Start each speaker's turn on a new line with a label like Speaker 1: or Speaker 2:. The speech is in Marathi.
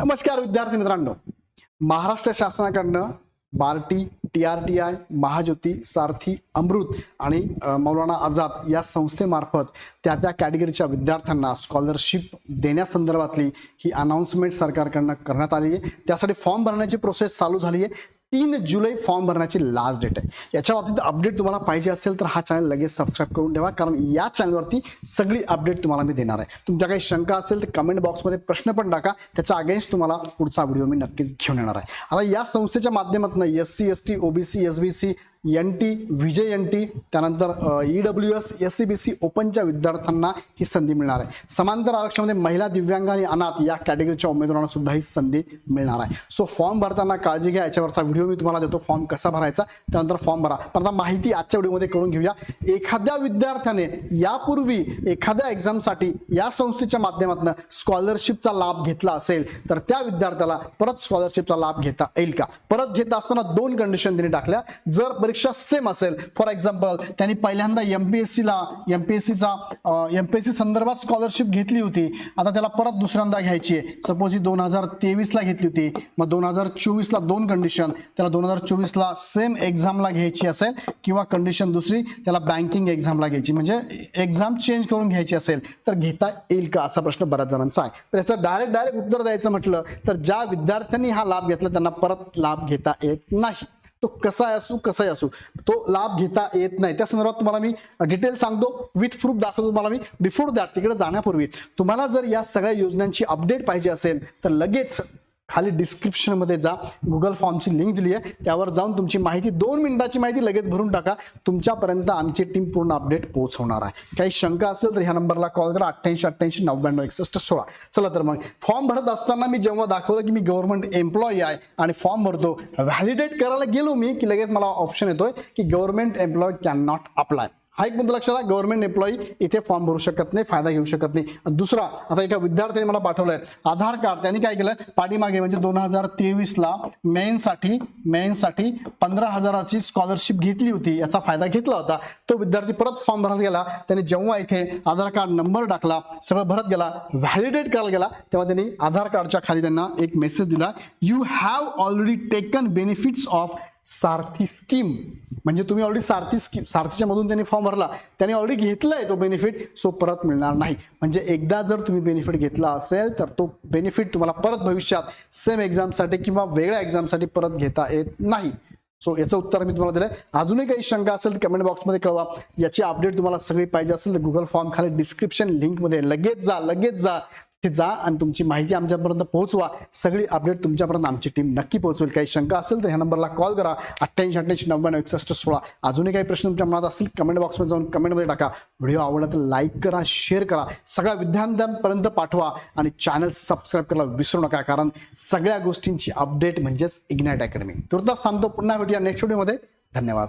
Speaker 1: नमस्कार विद्यार्थी मित्रांनो. Maharashtra शासनाकडनं Barti T R T I Mahajyoti Sarthi Amrut आणि मौलाना आझाद या संस्थेमार्फत त्या त्या कॅटेगरीच्या विद्यार्थ्यांना स्कॉलरशिप देण्यासंदर्भातली ही अनाऊन्समेंट सरकारकडनं करण्यात आली आहे. त्यासाठी फॉर्म भरण्याची प्रोसेस चालू झाली आहे तीन जुलै फॉर्म भरण्याची लास्ट डेट आहे. याच्या बाबतीत अपडेट तुम्हाला पाहिजे असेल तर हा चॅनल लगेच सबस्क्राईब करून ठेवा. कारण या चॅनलवरती सगळी अपडेट तुम्हाला मी देणार आहे. तुमच्या काही शंका असेल तर कमेंट बॉक्समध्ये प्रश्न पण टाका. त्याच्या अगेन्स्ट तुम्हाला पुढचा व्हिडिओ मी नक्कीच घेऊन येणार आहे. आता या संस्थेच्या माध्यमातून S C S T OBC S B C N T विजय एन टी त्यानंतर E W S S C B C ओपनच्या विद्यार्थ्यांना ही संधी मिळणार आहे. समांतर आरक्षणामध्ये महिला दिव्यांग आणि अनाथ या कॅटेगरीच्या उमेदवारांना सुद्धा ही संधी मिळणार आहे. सो फॉर्म भरताना काळजी घ्या याच्यावरचा व्हिडिओ मी तुम्हाला देतो फॉर्म कसा भरायचा त्यानंतर फॉर्म भरा. पण आता माहिती आजच्या व्हिडिओमध्ये करून घेऊया. एखाद्या विद्यार्थ्याने यापूर्वी एखाद्या एक्झामसाठी या संस्थेच्या माध्यमातून स्कॉलरशिपचा लाभ घेतला असेल तर त्या विद्यार्थ्याला परत स्कॉलरशिपचा लाभ घेता येईल का? परत घेत असताना दोन कंडिशन त्यांनी टाकल्या. जर परीक्षा सेम असेल. फॉर एक्झाम्पल त्यांनी पहिल्यांदा एम पी एस सीला एम पी एस सीचा एम पी एस सी संदर्भात स्कॉलरशिप घेतली होती. आता त्याला परत दुसऱ्यांदा घ्यायची आहे. सपोज ही दोन हजार तेवीसला घेतली होती. मग दोन हजार चोवीसला दोन कंडिशन त्याला दोन हजार चोवीसला सेम एक्झामला घ्यायची असेल किंवा कंडिशन दुसरी त्याला बँकिंग एक्झामला घ्यायची. म्हणजे एक्झाम चेंज करून घ्यायची असेल तर घेता येईल का असा प्रश्न बऱ्याच जणांचा आहे. तर याचं डायरेक्ट डायरेक्ट उत्तर द्यायचं म्हटलं तर ज्या विद्यार्थ्यांनी हा लाभ घेतला त्यांना परत लाभ घेता येत नाही. तो कसा असू कसाही असू तो लाभ घेता येत नाही. त्या संदर्भात तुम्हाला मी डिटेल सांगतो. विथ प्रूफ दाखवतो तुम्हाला मी. बिफोर दॅट तिकडे जाण्यापूर्वी तुम्हाला जर या सगळ्या योजनांची अपडेट पाहिजे असेल तर लगेच खाली डिस्क्रिप्शनमध्ये जा. गुगल फॉर्मची लिंक दिली आहे. त्यावर जाऊन तुमची माहिती दोन मिनिटाची माहिती लगेच भरून टाका. तुमच्यापर्यंत आमची टीम पूर्ण अपडेट पोहोचवणार आहे. काही शंका असेल तर ह्या नंबरला कॉल करा. अठ्ठ्याऐंशी अठ्ठ्याऐंशी नव्याण्णव एकसष्ट सोळा. चला तर मग फॉर्म भरत असताना मी जेव्हा दाखवलं की मी गव्हर्नमेंट एम्प्लॉई आहे आणि फॉर्म भरतो व्हॅलिडेट करायला गेलो मी की लगेच मला ऑप्शन येतोय की government employ can not apply हा एक मुद्दा लक्षात गव्हर्नमेंट एम्प्लॉई इथे फॉर्म भरू शकत नाही फायदा घेऊ शकत नाही. दुसरा आता एका विद्यार्थ्याने मला पाठवलंय आधार कार्ड त्यांनी काय केलं? पाठीमागे म्हणजे दोन हजार तेवीसला मेन्ससाठी मेन्ससाठी पंधरा हजाराची स्कॉलरशिप घेतली होती. याचा फायदा घेतला होता. तो विद्यार्थी परत फॉर्म भरत गेला. त्याने जेव्हा इथे आधार कार्ड नंबर टाकला सगळं भरत गेला व्हॅलिडेट करायला गेला तेव्हा त्यांनी आधार कार्डच्या खाली त्यांना एक मेसेज दिला. You have already taken benefits of Sarthi scheme म्हणजे तुम्ही ऑलरेडी सारथी स्कीम सारथीच्या मधून त्यांनी फॉर्म भरला. त्यांनी ऑलरेडी आहे तो बेनिफिट सो परत मिळणार नाही. म्हणजे एकदा जर तुम्ही बेनिफिट घेतला असेल तर तो बेनिफिट तुम्हाला परत भविष्यात सेम एक्झामसाठी किंवा वेगळ्या एक्झामसाठी परत घेता येत नाही. सो याचं उत्तर मी तुम्हाला दिलं आहे अजूनही काही शंका असेल तर कमेंट बॉक्समध्ये कळवा. याची अपडेट तुम्हाला सगळी पाहिजे असेल तर गुगल फॉर्म खाली डिस्क्रिप्शन लिंकमध्ये लगेच जा लगेच जा. तिथे जा आणि तुमची माहिती आमच्यापर्यंत पोहोचवा. सगळी अपडेट तुमच्यापर्यंत आमची टीम नक्की पोहोचवेल. काही शंका असेल तर ह्या नंबरला कॉल करा. अठ्ठ्याऐंशी अठ्ठ्याऐंशी नव्याण्णव एकसष्ट सोळा. अजूनही काही प्रश्न तुमच्या मनात असतील कमेंट बॉक्समध्ये जाऊन कमेंटमध्ये टाका. व्हिडिओ आवडला तर लाईक करा शेअर करा. सगळ्या विद्यार्थ्यांपर्यंत पाठवा आणि चॅनल सबस्क्राईब करायला विसरू नका कारण सगळ्या गोष्टींची अपडेट म्हणजेच इग्नाईट अकॅडमी तुर्तास थांबतो. पुन्हा भेटूया नेक्स्ट व्हिडिओमध्ये धन्यवाद.